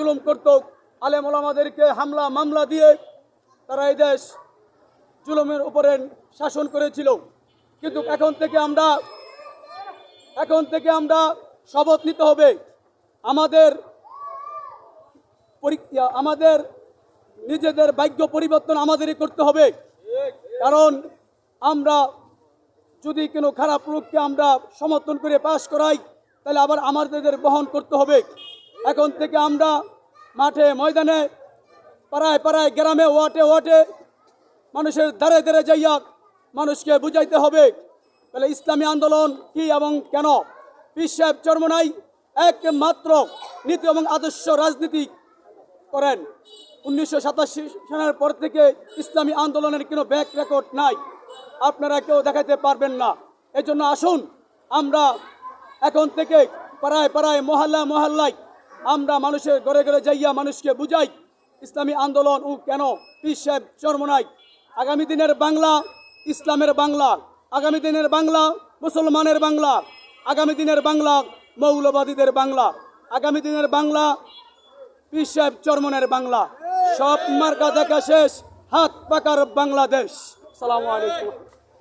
জুলুম করত, আলেম ওলামাদেরকে হামলা, মামলা দিয়ে তারা এই দেশ জুলুমের উপরে শাসন করেছিল। কিন্তু এখন থেকে আমরা, এখন থেকে আমরা শপথ নিতে হবে। আমাদের পরীক্ষা আমাদের নিজেদের ভাগ্য পরিবর্তন আমাদেরই করতে হবে। কারণ আমরা যদি কোনো খারাপ লোককে আমরা সমর্থন করে পাশ করাই, তাহলে আবার আমাদের বহন করতে হবে। এখন থেকে আমরা মাঠে, ময়দানে, পাড়ায় পাড়ায়, গ্রামে ওয়াটে ওয়াটে মানুষের ধারে ধারে যাইয়া মানুষকে বুঝাইতে হবে, তাহলে ইসলামী আন্দোলন কি এবং কেন? সাহেব চর্মনাই একমাত্র নীতি এবং আদর্শ রাজনীতি করেন। উনিশশো সাতাশি সালের পর থেকে ইসলামী আন্দোলনের কোনো ব্যাক রেকর্ড নাই। আপনারা কেউ দেখাতে পারবেন না। এজন্য আসুন, আমরা এখন থেকে পাড়ায় পাড়ায় মহল্লা মহল্লায় আমরা মানুষের ঘরে ঘরে যাইয়া মানুষকে বুঝাই, ইসলামী আন্দোলন ও কেন পীর সাহেব চর্মনাই আগামী দিনের বাংলা ইসলামের বাংলা, আগামী দিনের বাংলা মুসলমানের বাংলা, আগামী দিনের বাংলা মৌলবাদীদের বাংলা, আগামী দিনের বাংলা পীর সাহেব চরমনের বাংলা। সব মার্কা দেখা শেষ, হাত পাকার বাংলাদেশ। সালামু আলাইকুম।